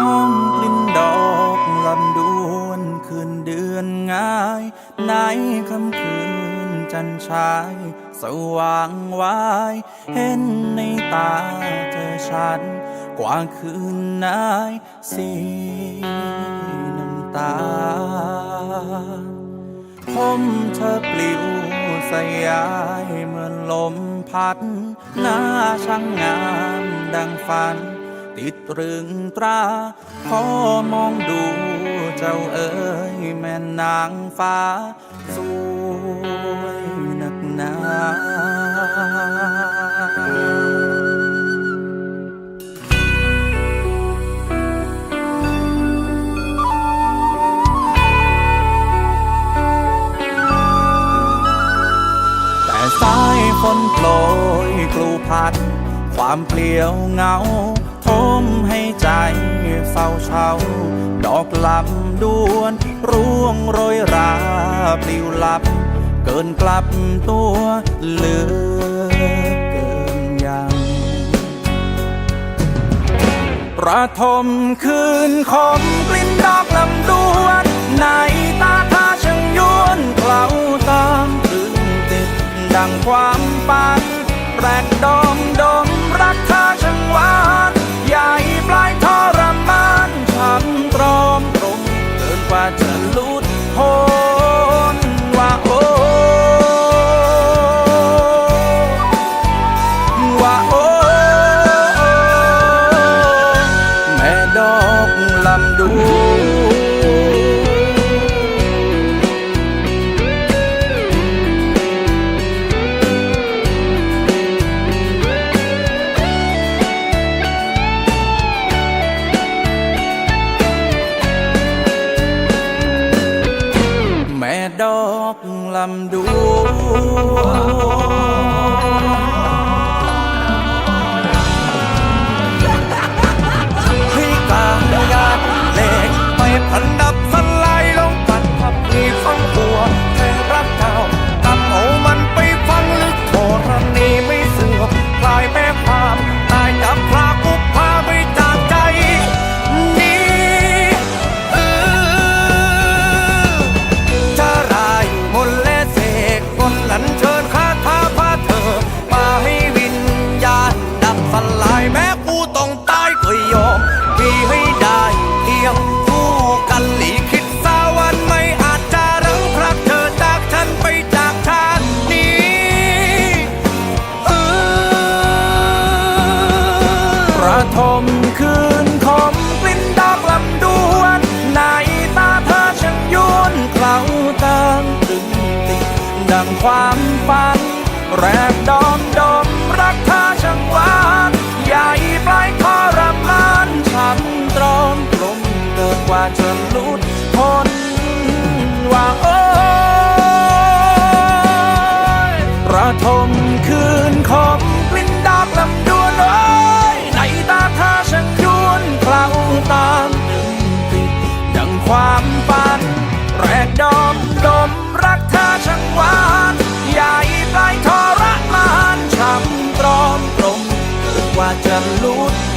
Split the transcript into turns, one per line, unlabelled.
ข้ามกลิ่นดอกลำดวนคืนเดือนง่าย ในคำคืนจันชาย สว่างวาย เห็นในตาเธอฉัน กว่าคืนนายสีน้ำตา ผมเธอปลิวสยายเหมือนลมพัดหน้าช่างงามดังฝัน ติดตรึงตราพอมองดูเจ้าเอ๋ยแม่นางฟ้า สวยนักหนาแต่สายฝนโปรยกลูพัด ความเปลี่ยวเหงา มให้ใจเศร้าเช่าดอกลำดวนร่วงโรยราปลิวลับ เกินกลับตัวเหลือเกินยังประทมคืนคมกลิ่นดอกลำดวน แม่ดอกลำ ระทมคืนคมกลิ่นดอกลำดวนในตาเธอช่างยวนเคล้าตามตึงติดดังความฝัน แรกดอมดมรักเธอช่างหวานใหญ่ปลายทรมานช้ำตรอมตรมเกินกว่าจะลุดพ้นว่าโอ้ยระทมำต